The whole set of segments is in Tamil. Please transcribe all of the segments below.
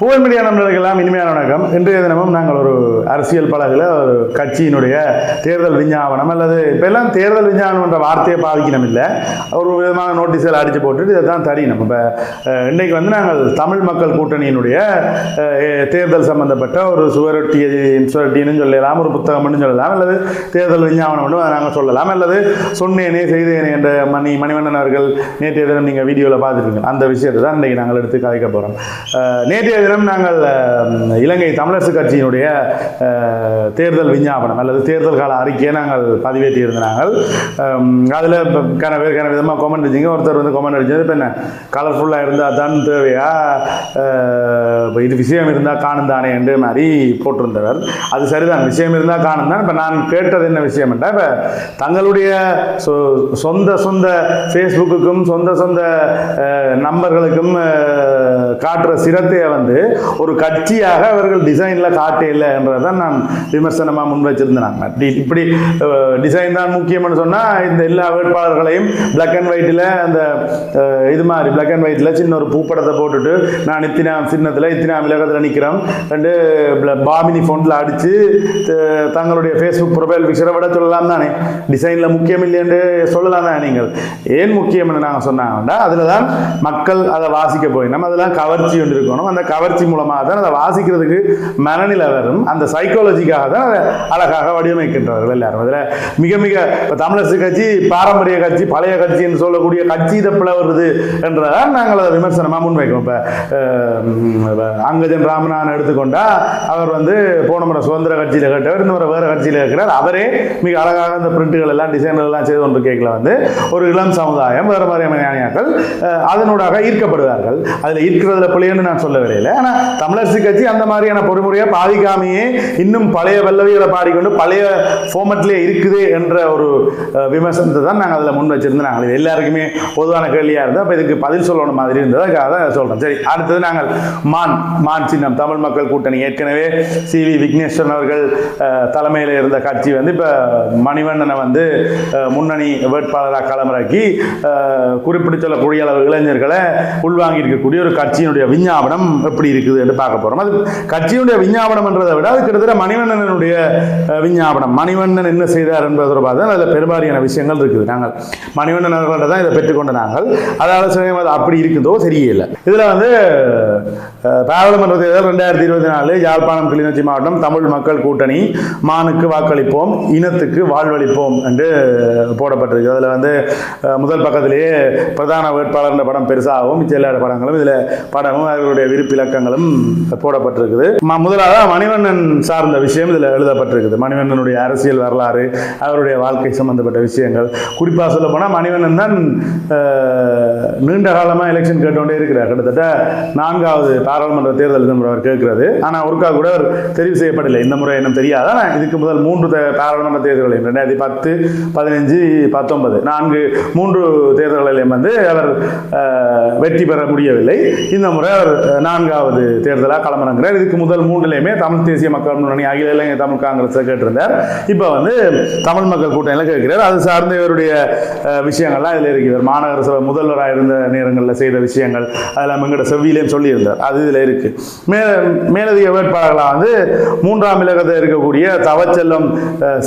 புகழ் மீடியா நண்பர்களுக்கெல்லாம் இனிமையான வணக்கம். இன்றைய தினமும் நாங்கள் ஒரு அரசியல் பலகில் ஒரு கட்சியினுடைய தேர்தல் விஞ்ஞாபனம் அல்லது இப்போல்லாம் தேர்தல் விஞ்ஞாபனம் என்ற வார்த்தையை பாவிக்கணும் இல்லை. ஒரு விதமான நோட்டீஸில் அடித்து போட்டுட்டு இதை தான் தரியணும் இப்போ இன்றைக்கு வந்து நாங்கள் தமிழ் மக்கள் கூட்டணியினுடைய தேர்தல் சம்பந்தப்பட்ட ஒரு சுவரொட்டி சுவரொட்டின்னு சொல்லலாம் ஒரு புத்தகம்னு சொல்லலாம் அல்லது தேர்தல் விஞ்ஞாபனம்னு அதை நாங்கள் சொல்லலாம் அல்லது சொன்னேனே செய்தேனே என்ற மணி மணிவண்ணன் அவர்கள் நேற்றைய தினம் நீங்கள் வீடியோவில் பார்த்துருக்கீங்க அந்த விஷயத்தை தான் இன்றைக்கி நாங்கள் எடுத்து கதைக்க போகிறோம் நேற்றைய தினம் நாங்கள் இலங்கை தமிழரசு கட்சியினுடைய தேர்தல் விஞ்ஞாபனம் அல்லது தேர்தல் கால அறிக்கையை நாங்கள் பதிவேற்றி இருந்தாங்கள் அதில் கன பேர் கன விதமாக கமெண்ட் வச்சிங்க ஒருத்தர் வந்து கமெண்ட் அடிச்சது இப்போ என்ன? கலர்ஃபுல்லாக இருந்தால் தான் தேவையா? இப்போ இது விஷயம் இருந்தால் காணும் தானே என்று மாதிரி போட்டிருந்தவர். அது சரிதான். விஷயம் இருந்தால் காணும் தான். இப்போ நான் கேட்டது என்ன விஷயம் என்றால் இப்போ தங்களுடைய சொ- சொந்த சொந்த ஃபேஸ்புக்குக்கும் சொந்த சொந்த நம்பர்களுக்கும் காட்டுற சிரத்தையை வந்து ஒரு கட்சியாக அவர்கள் டிசைனில் காட்டையில் என்றதான் நான் விமர்சனமாக முன் வச்சிருந்தேன். இப்படி டிசைன் தான் முக்கியம்னு சொன்னால் இந்த எல்லா வேட்பாளர்களையும் பிளாக் அண்ட் ஒயிட்டில் அந்த இது மாதிரி பிளாக் அண்ட் ஒயிட்டில் சின்ன ஒரு பூப்படத்தை போட்டுட்டு நான் இத்தினா சின்னத்தில் இத்தினா விலகத்தில் நிற்கிறோம் ரெண்டு பாமினி ஃபோனில் அடித்து தங்களுடைய ஃபேஸ்புக் ப்ரொஃபைல் பிக்சரை விட சொல்லலாம் தானே. டிசைனில் முக்கியம் இல்லைன்னு சொல்லலாம் தான் நீங்கள். ஏன் முக்கியம்னு நாங்கள் சொன்னாங்கன்னா அதில் தான் மக்கள் அதை வாசிக்க போய் நம்ம அதெல்லாம் கவர்ச்சி ஒன்று இருக்கணும். அந்த பயிற்சி மூலமாக தான் அதை வாசிக்கிறதுக்கு மனநிலை வரும். அந்த சைக்காலஜிக்காக தான் அதை அழகாக வடிவமைக்கின்றவர்கள் எல்லாரும். அதில் மிக மிக தமிழரசு கட்சி பாரம்பரிய கட்சி பழைய கட்சி என்று சொல்லக்கூடிய கட்சி தப்பில் வருது என்றதான் நாங்கள் அதை விமர்சனமாக முன்வைக்கிறோம். இப்போ அங்கஜன் ராமநாதன் எடுத்துக்கொண்டா அவர் வந்து போன முறை சுதந்திர கட்சியில் கேட்டவர் இந்த முறை வேறு கட்சியில் இருக்கிறார். அவரே மிக அழகாக அந்த பிரிண்ட்டுகள் எல்லாம் டிசைன்கள் எல்லாம் செய்து கொண்டு கேட்கல வந்து ஒரு இளம் சமுதாயம் வேறு மாதிரியான ஞானியாக்கள் அதனூடாக ஈர்க்கப்படுவார்கள். அதில் ஈர்க்கிறதுல பிள்ளைன்னு நான் சொல்ல வரையில் ஆனால் தமிழரசு கட்சி அந்த மாதிரியான பொறுமுறையை பாதிக்காமையே இன்னும் பழைய வல்லவிகளை பாடிக்கொண்டு பழைய ஃபார்மட்லேயே இருக்குது என்ற ஒரு விமர்சனத்தை தான் நாங்கள் அதில் முன் வச்சிருந்தோம். நாங்கள் இது எல்லாருக்குமே பொதுவான கேள்வியாக இருந்தால் அப்போ இதுக்கு பதில் சொல்லணும் மாதிரி இருந்தது? அதுக்காக தான் சொல்கிறோம் சரி அடுத்தது நாங்கள் மான் மான் சின்னம். தமிழ் மக்கள் கூட்டணி. ஏற்கனவே சி. வி. விக்னேஸ்வரன் அவர்கள் தலைமையில் இருந்த கட்சி வந்து இப்போ மணிவண்ணனை வந்து முன்னணி வேட்பாளராக களமிறக்கி அஹ், குறிப்பிட்டு சொல்லக்கூடிய அளவு இளைஞர்களை உள்வாங்கி இருக்கக்கூடிய ஒரு கட்சியினுடைய விஞ்ஞாபனம் எப்படி இருக்குது என்று பார்க்க போகிறோம் அது கட்சியினுடைய விஞ்ஞாபனம் என்றதை விட அது கிட்டத்தட்ட மணிவண்ணனுடைய விஞ்ஞாபனம். மணிவண்ணன் என்ன செய்தார் என்பது தொடர்பாக தான் அதில் பெரும்பாலான விஷயங்கள் இருக்குது. நாங்கள் மணிவண்ணன் அவர்கள்ட்ட தான் இதை பெற்றுக்கொண்ட நாங்கள். அதாவது சமயம் அது அப்படி இருக்குதோ சரியில்லை இதில் வந்து பாராளுமன்ற தேர்தல் ரெண்டாயிரத்தி இருபத்தி நாலு யாழ்ப்பாணம் கிளிநொச்சி மாவட்டம் தமிழ் மக்கள் கூட்டணி மானுக்கு வாக்களிப்போம் இனத்துக்கு வாழ்வளிப்போம் என்று போடப்பட்டிருக்கு. அதில் வந்து முதல் பக்கத்திலேயே பிரதான வேட்பாளர் படம் பெருசாகவும் மிச்ச எல்லா படங்களும் இதில் படமும் அவர்களுடைய விருப்பில விளக்கங்களும் போடப்பட்டிருக்குது. முதலாக மணிவண்ணன் சார்ந்த விஷயம் இதில் எழுதப்பட்டிருக்குது. மணிவண்ணனுடைய அரசியல் வரலாறு அவருடைய வாழ்க்கை சம்பந்தப்பட்ட விஷயங்கள். குறிப்பாக சொல்ல போனால் மணிவண்ணன் தான் நீண்ட காலமாக எலெக்ஷன் கேட்டுக்கொண்டே இருக்கிறார். கிட்டத்தட்ட நான்காவது பாராளுமன்ற தேர்தல் அவர் கேட்கிறது. ஆனால் ஒருக்கா கூட அவர் தெரிவு செய்யப்படவில்லை இந்த முறை என்ன தெரியாது? ஆனால் இதுக்கு முதல் மூன்று பாராளுமன்ற தேர்தல்களையும் ரெண்டாயிரத்தி பத்து பதினஞ்சு பத்தொன்பது. நான்கு மூன்று தேர்தல்களிலும் வந்து அவர் வெற்றி பெற முடியவில்லை. இந்த முறை அவர் நான்காவது நான்காவது தேர்தலாக களமிறங்குறார். இதுக்கு முதல் மூன்றுலையுமே தமிழ் தேசிய மக்கள் முன்னணி அகில இலங்கை தமிழ் காங்கிரஸ் கேட்டிருந்தார். இப்போ வந்து தமிழ் மக்கள் கூட்டணியில் கேட்கிறார். அது சார்ந்த இவருடைய விஷயங்கள்லாம் இதில் இருக்கிறார் இவர் மாநகர சபை முதல்வராக இருந்த நேரங்களில் செய்த விஷயங்கள் அதெல்லாம் எங்கள்கிட்ட செவ்வியிலையும் சொல்லியிருந்தார். அது இதில் இருக்கு. மே மேலதிக வேட்பாளர்களாக வந்து மூன்றாம் இலக்கத்தில் இருக்கக்கூடிய தவச்செல்லம்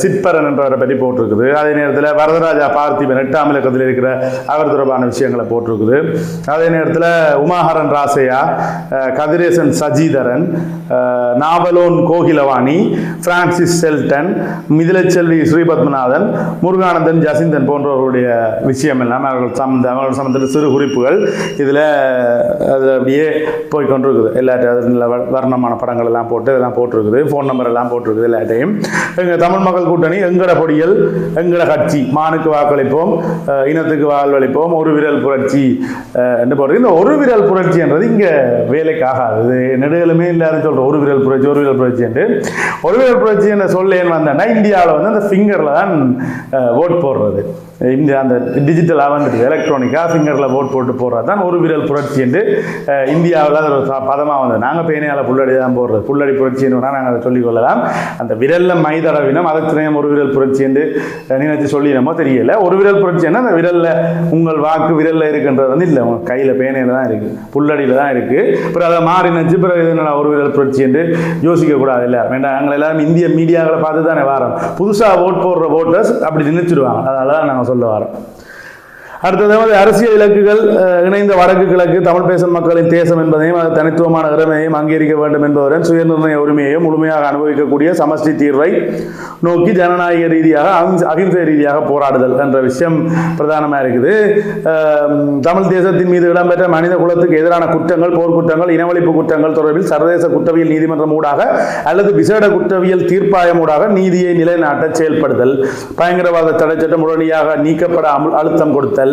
சிற்பரன் என்றவரை பற்றி போட்டிருக்குது. அதே நேரத்தில் வரதராஜா பார்த்திபன் எட்டாம் இலக்கத்தில் இருக்கிற அவர் தொடர்பான விஷயங்களை போட்டிருக்குது. அதே நேரத்தில் உமாஹரன் ராசையா கதிரேசன் சஜிதரன் நாவலோன் கோகிலவாணி பிரான்சிஸ் செல்டன் மிதிலச்செல்வி ஸ்ரீபத்மநாதன் முருகானந்தன் ஜசிந்தன் போன்றவர்களுடைய விஷயம் எல்லாம் அவர்கள் சம்மந்த அவர்கள் சம்பந்த சிறு குறிப்புகள் இதில் அது அப்படியே போய் கொண்டிருக்குது எல்லாத்தையும் வர்ணமான படங்கள் எல்லாம் போட்டு இதெல்லாம் போட்டிருக்குது. ஃபோன் நம்பர் எல்லாம் போட்டிருக்குது எல்லாத்தையும் எங்கள் தமிழ் மக்கள் கூட்டணி எங்கட பொடியல் எங்கட கட்சி மானுக்கு வாக்களிப்போம் இனத்துக்கு வாழ்வளிப்போம் ஒரு விரல் புரட்சி என்று போடுறது இந்த ஒரு விரல் புரட்சி என்றது இங்கே வேலைக்கு ஆகாது. இது நெடுகளுமே இல்லைன்னு சொல்கிறோம் ஒரு விரல் புரட்சி ஒரு விரல் புரட்சி என்று. ஒரு விரல் புரட்சி என்ற சொல்லேன்னு வந்தேன்னா இந்தியாவில் வந்து அந்த ஃபிங்கரில் தான் ஓட் போடுறது. இந்தியா அந்த டிஜிட்டலாக வந்துட்டு எலக்ட்ரானிக்காக ஃபிங்கரில் ஓட் போட்டு போடுறது தான் ஒரு விரல் புரட்சி என்று இந்தியாவில் அது ஒரு பதமாக வந்தது. நாங்கள் பேனையால் புல்லடி தான் போடுறது. புல்லடி புரட்சின்னு வேணால் நாங்கள் அதை சொல்லிக்கொள்ளலாம் அந்த விரலில் மைதடவினம் அதற்கு ஒரு விரல் புரட்சி என்று அஹ், நினைத்து தெரியல. ஒரு விரல் புரட்சின்னா அந்த விரலில் உங்கள் வாக்கு விரலில் இருக்கின்றது வந்து இல்லை. உங்கள் கையில் பேனையில் தான் இருக்குது புல்லடியில் தான் இருக்குது அப்புறம் அதை மாறின நினச்சி பிறகு என்ன ஒரு வித புரட்சி என்று யோசிக்க கூடாது இல்லை வேண்டாம் நாங்கள் எல்லாரும் இந்திய மீடியாக்களை பார்த்து தானே வாரம். புதுசாக ஓட் போடுற ஓட்டர்ஸ் அப்படி நினைச்சிடுவாங்க. அதனால தான் நாங்கள் சொல்ல வரோம். அடுத்ததாவது அரசியல் இலக்குகள் இணைந்த வடக்கு கிழக்கு தமிழ் பேசும் மக்களின் தேசம் என்பதையும் அது தனித்துவமான இறமையையும் அங்கீகரிக்க வேண்டும் என்பதுடன் சுயநிர்ணய உரிமையையும் முழுமையாக அனுபவிக்கக்கூடிய சமஷ்டி தீர்வை நோக்கி ஜனநாயக ரீதியாக அகிம்சை ரீதியாக போராடுதல் என்ற விஷயம் பிரதானமாக இருக்குது. தமிழ் தேசத்தின் மீது இடம்பெற்ற மனித குலத்துக்கு எதிரான குற்றங்கள் போர்க்குற்றங்கள் இனவழிப்பு குற்றங்கள் தொடர்பில் சர்வதேச குற்றவியல் நீதிமன்றம் ஊடாக அல்லது விசேட குற்றவியல் தீர்ப்பாயம் ஊடாக நீதியை நிலைநாட்ட செயல்படுதல் பயங்கரவாத தடை சட்டம் உடனடியாக நீக்கப்பட அழுத்தம் கொடுத்தல்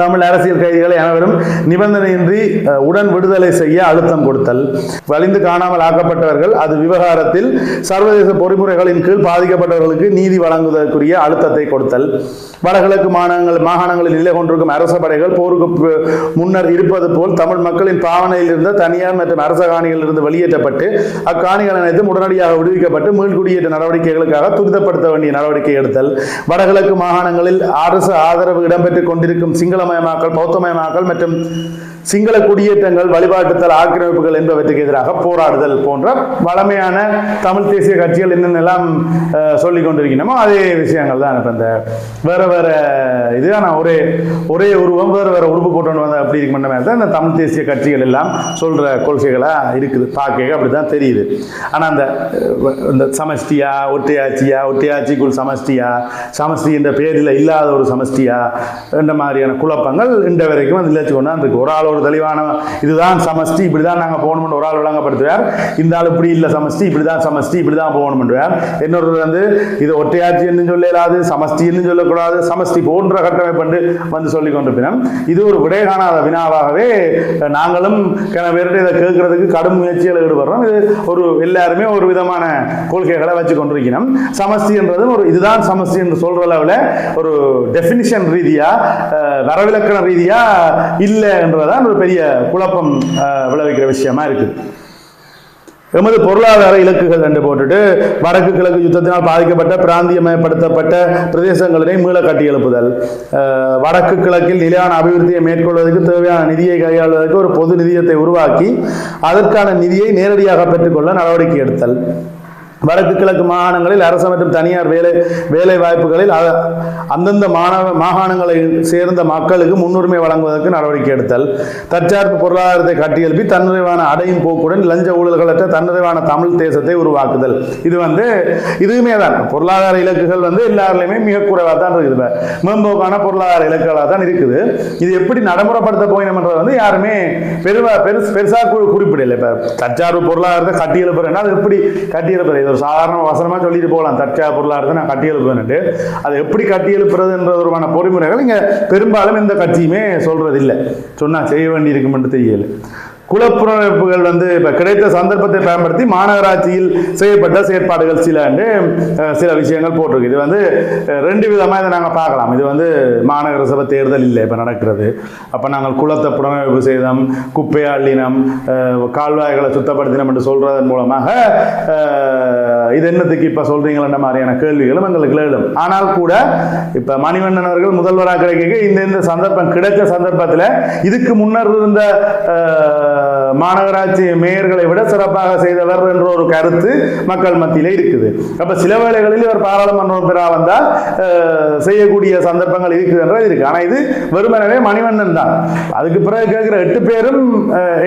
தமிழ் அரசியல் கைதிகளை அனைவரும் நிபந்தனையின்றி உடன் விடுதலை செய்ய அழுத்தம் கொடுத்தல். வலிந்து காணாமல் ஆக்கப்பட்டவர்கள் அது விவகாரத்தில் சர்வதேச பொறிமுறைகளின் கீழ் பாதிக்கப்பட்டவர்களுக்கு நீதி வழங்குவதற்குரிய அழுத்தத்தை கொடுத்தல். வடகிழக்கு மாநிலங்கள் மாகாணங்களில் நிலை கொண்டிருக்கும் அரச படைகள் போருக்கு முன்னர் இருப்பது போல் தமிழ் மக்களின் பாவனையில் இருந்த தனியார் மற்றும் அரச காணிகளில் இருந்து வெளியேற்றப்பட்டு அக்காணிகள் அனைத்தும் உடனடியாக விடுவிக்கப்பட்டு மீள்குடியேற்ற நடவடிக்கைகளுக்காக துரிதப்படுத்த வேண்டிய நடவடிக்கை எடுத்தல். வடகிழக்கு மாகாணங்களில் அரசு ஆதரவு இடம்பெற்றுக் கொண்டிருக்கும் சிங்கள പൂർണ്ണമയമാക്കൽ മഹത്വമയമാക്കൽ മറ്റും சிங்கள குடியேற்றங்கள் வழிபாட்டுத்தல் ஆக்கிரமிப்புகள் என்பவற்றுக்கு எதிராக போராடுதல் போன்ற வளமையான தமிழ் தேசிய கட்சிகள் என்னென்னலாம் சொல்லி கொண்டிருக்கணுமோ அதே விஷயங்கள் தான். இப்போ இந்த வேற வேற இதுதான் நான் ஒரே ஒரே உருவம் வேறு வேறு உறுப்பு போட்டோன்னு வந்து அப்படி இருக்க மாதிரி தான் இந்த தமிழ் தேசிய கட்சிகள் எல்லாம் சொல்கிற கொள்கைகளாக இருக்குது. பார்க்க அப்படி தான் தெரியுது. ஆனால் அந்த இந்த சமஷ்டியா ஒற்றையாட்சியா ஒற்றையாட்சிக்குள் சமஷ்டியா சமஷ்டி என்ற பேரில் இல்லாத ஒரு சமஷ்டியா இந்த மாதிரியான குழப்பங்கள் இந்த வரைக்கும் அது இல்லாச்சு கொண்டாந்துருக்கு ஒரு ஆள் ஒரு தெளிவான இதுதான் சமஷ்டி இப்படி தான் நாங்கள் போகணும்னு ஒரு ஆள் விளங்கப்படுத்துவார். இந்த ஆள் இப்படி இல்லை சமஷ்டி இப்படி தான் சமஷ்டி இப்படி தான் போகணும்ன்றார் இன்னொரு வந்து இது ஒற்றையாட்சி என்று சொல்ல இயலாது என்று சொல்லக்கூடாது சமஷ்டி போன்ற கட்டமைப்பு வந்து சொல்லி கொண்டிருப்பினோம். இது ஒரு விடை காணாத வினாவாகவே நாங்களும் கிண பேர்கிட்ட இதை கேட்கறதுக்கு கடும் முயற்சியில் ஈடுபடுறோம். இது ஒரு எல்லாருமே ஒரு விதமான கொள்கைகளை வச்சு கொண்டிருக்கணும் சமஷ்டி என்றதும் ஒரு இதுதான் சமஷ்டி என்று சொல்ற அளவில் ஒரு டெஃபினிஷன் ரீதியா வரவிலக்கண ரீதியா இல்லை என்றதான் ஒரு பெரிய குழப்பம் அஹ், விளைவிக்கிற விஷயமா இருக்குது எமது பொருளாதார இலக்குகள் என்று போட்டுட்டு வடக்கு கிழக்கு யுத்தத்தினால் பாதிக்கப்பட்ட பிராந்தியமயப்படுத்தப்பட்ட பிரதேசங்களினை மீள கட்டி எழுப்புதல். அஹ், வடக்கு கிழக்கில் நிலையான அபிவிருத்தியை மேற்கொள்வதற்கு தேவையான நிதியை கையாளுவதற்கு ஒரு பொது நிதியத்தை உருவாக்கி அதற்கான நிதியை நேரடியாக பெற்றுக்கொள்ள நடவடிக்கை எடுத்தல். வடக்கு கிழக்கு மாகாணங்களில் அரசு மற்றும் தனியார் வேலை வேலை வாய்ப்புகளில் அ- அந்தந்த மாணவ மாகாணங்களை சேர்ந்த மக்களுக்கு முன்னுரிமை வழங்குவதற்கு நடவடிக்கை எடுத்தல் தற்சார்பு பொருளாதாரத்தை கட்டியெழுப்பி தன்னிறைவான அடையும் போக்குடன் லஞ்ச ஊழல்களற்ற தன்னிறைவான தமிழ் தேசத்தை உருவாக்குதல். இது வந்து இதுவுமே தான். பொருளாதார இலக்குகள் வந்து எல்லாருலையுமே மிக குறைவாக தான் இருக்குது. மேம்போக்கான பொருளாதார இலக்குகளாக தான் இருக்குது. இது எப்படி நடைமுறைப்படுத்த போயினோம்ன்றது வந்து யாருமே பெருவா பெருசு பெருசாக கு குறிப்பிடலை. இப்போ தற்சார்பு பொருளாதாரத்தை கட்டியெழுப்புறேன்னா அது எப்படி கட்டியெழுப்புறது? ஒரு சாதாரண வசனமாக சொல்லிட்டு போகலாம். தற்சா பொருளாதாரத்தை நான் கட்டி எழுப்புவேன்ட்டு அதை எப்படி கட்டி எழுப்புறதுன்றதுமான பொறிமுறைகள் இங்கே பெரும்பாலும் எந்த கட்சியுமே சொல்றது இல்லை சொன்னால் செய்ய வேண்டியிருக்குமென்று தெரியலை. குலப்புணர்வுகள் வந்து இப்போ கிடைத்த சந்தர்ப்பத்தை பயன்படுத்தி மாநகராட்சியில் செய்யப்பட்ட செயற்பாடுகள் சில சில விஷயங்கள் போட்டிருக்கு. இது வந்து ரெண்டு விதமாக இதை நாங்கள் பார்க்கலாம். இது வந்து மாநகர சபை தேர்தல் இல்லை இப்போ நடக்கிறது. அப்போ நாங்கள் குளத்தை புனரமைப்பு செய்தோம் குப்பை அள்ளினம் கால்வாய்களை சுத்தப்படுத்தினோம் என்று சொல்றதன் மூலமாக இது என்னத்துக்கு இப்போ சொல்றீங்களன்ற மாதிரியான கேள்விகளும் எங்களுக்கு எழுதும் ஆனால் கூட இப்போ மணிவண்ணன் அவர்கள் முதல்வராக கிடைக்க இந்த இந்த சந்தர்ப்பம் கிடைத்த சந்தர்ப்பத்தில் இதுக்கு முன்னர் இருந்த மாநகராட்சி மேயர்களை விட சிறப்பாக செய்தவர் என்ற ஒரு கருத்து மக்கள் மத்தியிலே இருக்குது. அப்ப சில வேளைகளில் இவர் பாராளுமன்ற உறுப்பினராக வந்தால் செய்யக்கூடிய சந்தர்ப்பங்கள் இருக்குதுன்றது இருக்கு ஆனா இது வெறுமனவே மணிவண்ணன் தான். அதுக்கு பிறகு கேட்கிற எட்டு பேரும்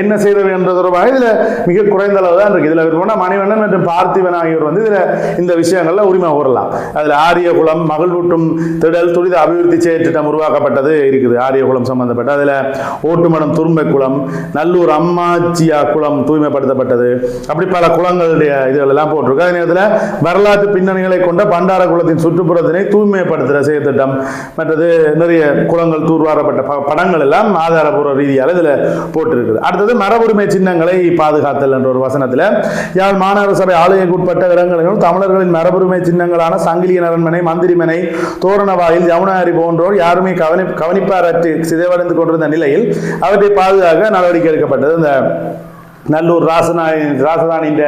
என்ன செய்தவை என்ற தொடர்பாக இதுல மிக குறைந்த அளவு தான் இருக்கு. இதுல போனா மணிவண்ணன் மற்றும் பார்த்திபன் ஆகியோர் வந்து இதுல இந்த விஷயங்கள்ல உரிமை கூறலாம் அதுல ஆரியகுளம் மகிழ்வூட்டும் திடல் துரித அபிவிருத்தி செயற்றிட்டம் உருவாக்கப்பட்டது இருக்குது. ஆரியகுளம் சம்பந்தப்பட்ட அதுல ஓட்டுமடம் துரும்பை குளம் நல்லூர் அம்மாச்சியா குளம் தூய்மைப்படுத்தப்பட்டது. அப்படி பல குளங்களுடைய இதுகள் எல்லாம் போட்டிருக்கு. அதே நேரத்தில் வரலாற்று பின்னணிகளை கொண்ட பண்டார குளத்தின் சுற்றுப்புறத்தினை தூய்மைப்படுத்துகிற செயற்திட்டம் மற்றது நிறைய குளங்கள் தூர்வாரப்பட்ட ப- படங்கள் எல்லாம் ஆதாரபூர்வ ரீதியால் இதில் போட்டிருக்குது. அடுத்தது மரபுரிமை சின்னங்களை பாதுகாத்தல் என்ற ஒரு வசனத்தில் யாழ் மாநகர சபை ஆலயக்கு உட்பட்ட இடங்களிலும் தமிழர்களின் மரபுரிமை சின்னங்களான சங்கிலியன் அரண்மனை மந்திரிமனை தோரணவாயில் யமுனாரி போன்றோர் யாருமே கவனி கவனிப்பாரற்று சிதைவடைந்து கொண்டிருந்த நிலையில் அவற்றை பாதுகாக்க நடவடிக்கை எடுக்கப்பட்டது. இந்த நல்லூர் ராசநாய ராசதானியின்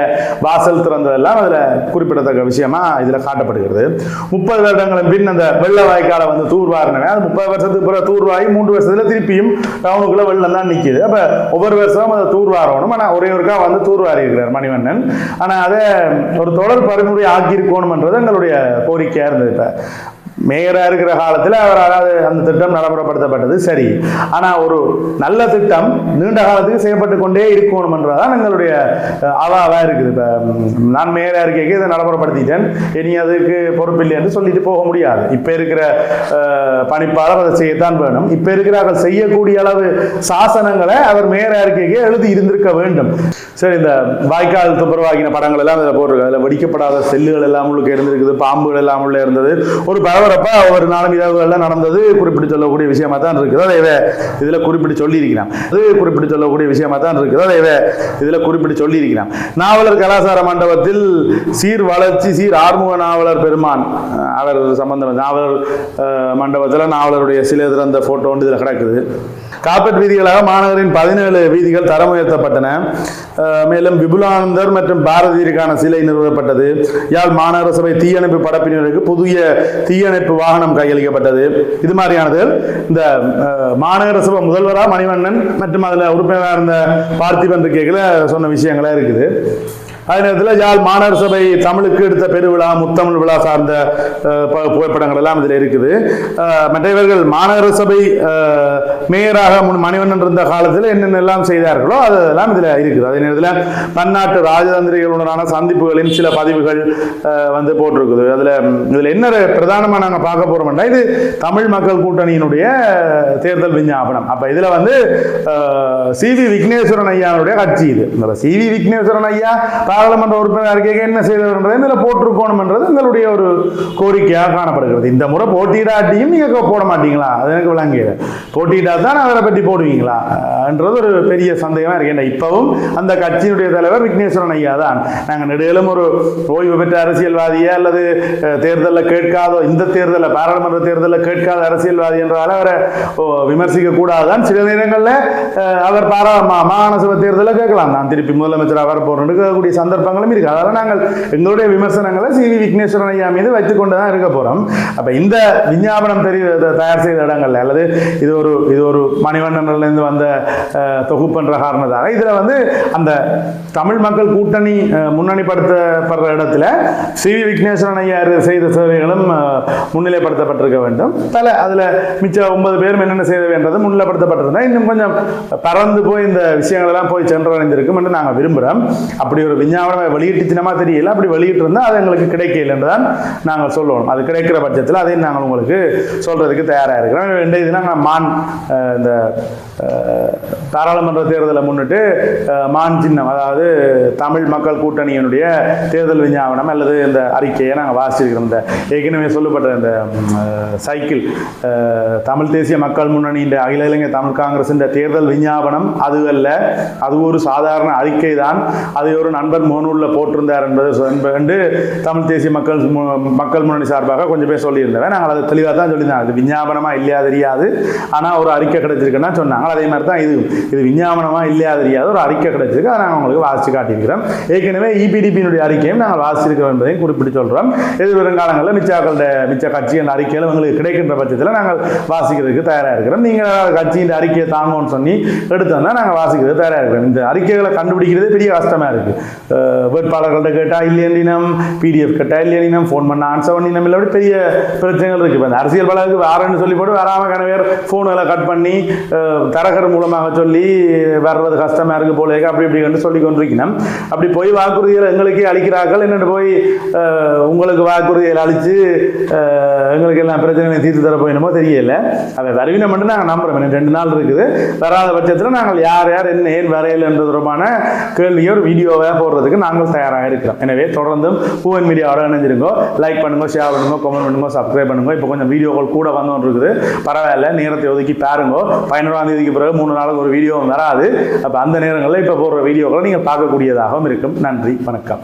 வாசல் திறந்ததெல்லாம் அதில் குறிப்பிடத்தக்க விஷயமா இதில் காட்டப்படுகிறது. முப்பது வருடங்களின் பின் அந்த வெள்ள வாய்க்காலை வந்து தூர்வாரினவே அது முப்பது வருஷத்துக்கு பிறகு தூர்வாகி மூன்று வருஷத்தில் திருப்பியும் டவுனுக்குள்ள வெள்ளம் தான் நிற்கிது அப்போ ஒவ்வொரு வருஷமும் அதை தூர்வாரணும். ஆனால் ஒரே ஒருக்கா வந்து தூர்வாரி இருக்கிறார் மணிவண்ணன். ஆனால் அதை ஒரு தொடர் பரிந்துரை ஆக்கியிருக்கணும்ன்றது எங்களுடைய கோரிக்கையாக இருந்தது இப்போ. மேயராக இருக்கிற காலத்தில் அவர் அதாவது அந்த திட்டம் நடைமுறைப்படுத்தப்பட்டது சரி. ஆனால் ஒரு நல்ல திட்டம் நீண்ட காலத்துக்கு செய்யப்பட்டு கொண்டே இருக்கணும்ன்றதான் எங்களுடைய அவாவாக இருக்குது. இப்போ நான் மேயராக இருக்கைக்கு இதை நடைமுறைப்படுத்திட்டேன். இனி அதுக்கு பொறுப்பில்லை என்று சொல்லிட்டு போக முடியாது. இப்போ இருக்கிற பணிப்பாளர் அதை செய்யத்தான் வேணும். இப்போ இருக்கிறார்கள் செய்யக்கூடிய அளவு சாசனங்களை அவர் மேயராக இருக்கைக்கு எழுதி இருந்திருக்க வேண்டும். சரி இந்த வாய்க்கால் துப்புரவாகின படங்கள் எல்லாம் அதில் போட்டிருக்கு. அதில் வெடிக்கப்படாத செல்லுகள் எல்லாம் உள்ளுக்கு இருந்திருக்குது பாம்புகள் எல்லாம் உள்ள இருந்தது. ஒரு பரபரப்பா ஒரு நாளும் எல்லாம் நடந்தது குறிப்பிட்டு சொல்லக்கூடிய விஷயமா தான் இருக்குது. அதை இவ இதில் குறிப்பிட்டு சொல்லியிருக்கிறான். அது குறிப்பிட்டு சொல்லக்கூடிய விஷயமா தான் இருக்குது. அதை இவ இதில் குறிப்பிட்டு சொல்லியிருக்கிறான். நாவலர் கலாசார மண்டபத்தில் சீர் வளர்ச்சி சீர் ஆறுமுக நாவலர் பெருமான் அவர் சம்பந்தம். நாவலர் மண்டபத்தில் நாவலருடைய சிலை திறந்த போட்டோ ஒன்று இதில் கிடக்குது. காப்பட் வீதிகளாக மாநகரின் பதினேழு வீதிகள் தரம் உயர்த்தப்பட்டன மேலும் விபுலானந்தர் மற்றும் பாரதியருக்கான சிலை நிறுவப்பட்டது. யாழ் மாநகர சபை தீயணைப்பு படப்பிரிவினருக்கு புதிய தீயணைப்பு வாகனம் கையளிக்கப்பட்டது. இது மாதிரியானது இந்த மாநகர சபை முதல்வராக மணிவண்ணன் மற்றும் அதில் உறுப்பினராக இருந்த பார்த்திபன் கேட்கல சொன்ன விஷயங்களா இருக்குது. அதே நேரத்தில் யாழ் மாநகர சபை தமிழுக்கு எடுத்த பெருவிழா முத்தமிழ் விழா சார்ந்த புகைப்படங்கள் எல்லாம் இதில் இருக்குது. மற்றவர்கள் மாநகர சபை மேயராக முன் மணிவண்ணன் இருந்த காலத்தில் என்னென்னலாம் செய்தார்களோ அதெல்லாம் இதில் இருக்குது. அதே நேரத்தில் பன்னாட்டு ராஜதந்திரிகளுடனான சந்திப்புகளின் சில பதிவுகள் வந்து போட்டிருக்குது. அதில் இதில் என்ன பிரதானமாக நாங்கள் பார்க்க போகிறோம்னா இது தமிழ் மக்கள் கூட்டணியினுடைய தேர்தல் விஞ்ஞாபனம். அப்போ இதில் வந்து சி வி விக்னேஸ்வரன் ஐயாவுடைய கட்சி இது. சி வி விக்னேஸ்வரன் ஐயா பாராளுமன்ற உறுப்பினர் அறிக்கைக்கு என்ன செய்தவர்ன்றது இதில் போட்டிருக்கணும்ன்றது எங்களுடைய ஒரு கோரிக்கையாக காணப்படுகிறது. இந்த முறை போட்டியிடாட்டியும் நீங்கள் போட மாட்டீங்களா? அது எனக்கு விளங்கியது போட்டியிட்டா தான் அவரை பற்றி போடுவீங்களா? என்றது ஒரு பெரிய சந்தேகமாக இருக்கு. ஏன்னா இப்பவும் அந்த கட்சியினுடைய தலைவர் விக்னேஸ்வரன் ஐயா தான். நாங்கள் நெடுகிலும் ஒரு ஓய்வு பெற்ற அரசியல்வாதியா அல்லது தேர்தலில் கேட்காத இந்த தேர்தலில் பாராளுமன்ற தேர்தலில் கேட்காத அரசியல்வாதி என்றால் அவரை ஓ, விமர்சிக்க கூடாதுதான். சில நேரங்களில் அவர் பாரா மாகாண சபை தேர்தலில் கேட்கலாம். நான் திருப்பி முதலமைச்சர் அவர் போறேன்னு கேட்கக்கூடிய சந்தர்ப்பங்களும் இருக்கு. அதனால நாங்கள் எங்களுடைய விமர்சனங்களை சி வி விக்னேஸ்வரன் ஐயா மீது வைத்துக் கொண்டு தான் இருக்க போறோம். அப்ப இந்த விஞ்ஞாபனம் தெரிய தயார் செய்த இடங்கள்ல அல்லது இது ஒரு இது ஒரு மணிவண்ணன்ல இருந்து வந்த தொகுப்புன்ற காரணத்தால இதுல வந்து அந்த தமிழ் மக்கள் கூட்டணி முன்னணிப்படுத்தப்படுற இடத்துல சி வி விக்னேஸ்வரன் ஐயா செய்த சேவைகளும் முன்னிலைப்படுத்தப்பட்டிருக்க வேண்டும். பல அதுல மிச்ச ஒன்பது பேரும் என்னென்ன செய்த வேண்டது முன்னிலைப்படுத்தப்பட்டிருந்தா இன்னும் கொஞ்சம் பறந்து போய் இந்த விஷயங்கள் எல்லாம் போய் சென்றடைந்திருக்கும் என்று நாங்கள் விரும்புகிறோம் அப்படி ஒரு விஞ்ஞான விஞ்ஞாபனம் வெளியிட்டுச்சினமா தெரியல. அப்படி வெளியிட்டு இருந்தால் அது எங்களுக்கு கிடைக்கலன்னு தான் நாங்கள் சொல்லுவோம் அது கிடைக்கிற பட்சத்தில் அதையும் நாங்கள் உங்களுக்கு சொல்கிறதுக்கு தயாராக இருக்கிறோம். ரெண்டு இது நாங்கள் மான் இந்த பாராளுமன்ற தேர்தலை முன்னிட்டு மான் சின்னம் அதாவது தமிழ் மக்கள் கூட்டணியினுடைய தேர்தல் விஞ்ஞாபனம் அல்லது இந்த அறிக்கையை நாங்கள் வாசிச்சிருக்கிறோம். இந்த ஏற்கனவே சொல்லப்பட்ட இந்த சைக்கிள் தமிழ் தேசிய மக்கள் முன்னணியின் அகில இலங்கை தமிழ் காங்கிரசின் தேர்தல் விஞ்ஞாபனம் அது அல்ல. அது ஒரு சாதாரண அறிக்கை தான் அதை ஒரு நண்பர் முகநூலில் போட்டிருந்தார் என்பது என்று தமிழ் தேசிய மக்கள் மக்கள் முன்னணி சார்பாக கொஞ்சம் பேர் சொல்லியிருந்தேன் நாங்கள் அதை தெளிவாக தான் சொல்லியிருந்தோம். அது விஞ்ஞாபனமாக இல்லையா தெரியாது. ஆனால் ஒரு அறிக்கை கிடைச்சிருக்குன்னா சொன்னாங்க. அதே மாதிரி தான் இது இது விஞ்ஞாபனமாக இல்லையா தெரியாது. ஒரு அறிக்கை கிடைச்சிருக்கு. அதை நாங்கள் உங்களுக்கு வாசித்து காட்டியிருக்கிறோம். ஏற்கனவே இபிடிபியினுடைய அறிக்கையும் நாங்கள் வாசிச்சிருக்கிறோம் என்பதையும் குறிப்பிட்டு சொல்கிறோம் எதிர்வருங்காலங்களில் காலங்களில் மிச்ச கட்சியின் அறிக்கைகள் உங்களுக்கு கிடைக்கின்ற பட்சத்தில் நாங்கள் வாசிக்கிறதுக்கு தயாராக இருக்கிறோம். நீங்கள் கட்சியின் அறிக்கையை தாங்கன்னு சொல்லி எடுத்தோம்னா நாங்கள் வாசிக்கிறது தயாராக இருக்கிறோம். இந்த அறிக்கைகளை கண்டுபிடிக்கிறதே பெரிய கஷ்டமாக இருக்குது வேட்பாளர்கள்ட்ட கேட்டால் இல்லையனினம் பிடிஎஃப் கேட்டால் இல்லையனினம் ஃபோன் பண்ண ஆன்சர் பண்ணினம் இல்லை அப்படி பெரிய பிரச்சனைகள் இருக்குது இப்போ அந்த அரசியல் பலருக்கு வேறன்னு சொல்லி போட்டு வராமல் கணவர் ஃபோனுகளை கட் பண்ணி தரகர் மூலமாக சொல்லி வர்றது கஷ்டமாக இருக்குது போல அப்படி இப்படி கண்டு சொல்லி கொண்டிருக்கணும் அப்படி போய் வாக்குறுதிகளை எங்களுக்கே அளிக்கிறார்கள் என்னென்னு போய் உங்களுக்கு வாக்குறுதிகளை அழித்து எங்களுக்கு எல்லாம் பிரச்சனைகளை தீர்த்து தர போயினமோ தெரியல அதை வருவினை மட்டும் நாங்கள் நம்புறோம் இன்னும் ரெண்டு நாள் இருக்குது வராத பட்சத்தில் நாங்கள் யார் யார் என்ன ஏன் வரையல் என்ற தொடர்பான கேள்வியை ஒரு வீடியோவாக போகிறதுக்கு நாங்கள் தயாராக இருக்கிறோம். எனவே தொடர்ந்தும் பூவன் மீடியாவோட இணைஞ்சிருங்கோ லைக் பண்ணுங்க ஷேர் பண்ணுங்க கமெண்ட் பண்ணுங்க சப்ஸ்கிரைப் பண்ணுங்க. இப்போ கொஞ்சம் வீடியோக்கள் கூட வந்து இருக்குது பரவாயில்ல நேரத்தை ஒதுக்கி பாருங்க. பதினோராம் தேதிக்கு பிறகு மூணு நாளுக்கு ஒரு வீடியோவும் வராது. அப்போ அந்த நேரங்களில் இப்போ போடுற வீடியோக்களை நீங்கள் பார்க்கக்கூடியதாகவும் இருக்கும். நன்றி வணக்கம்.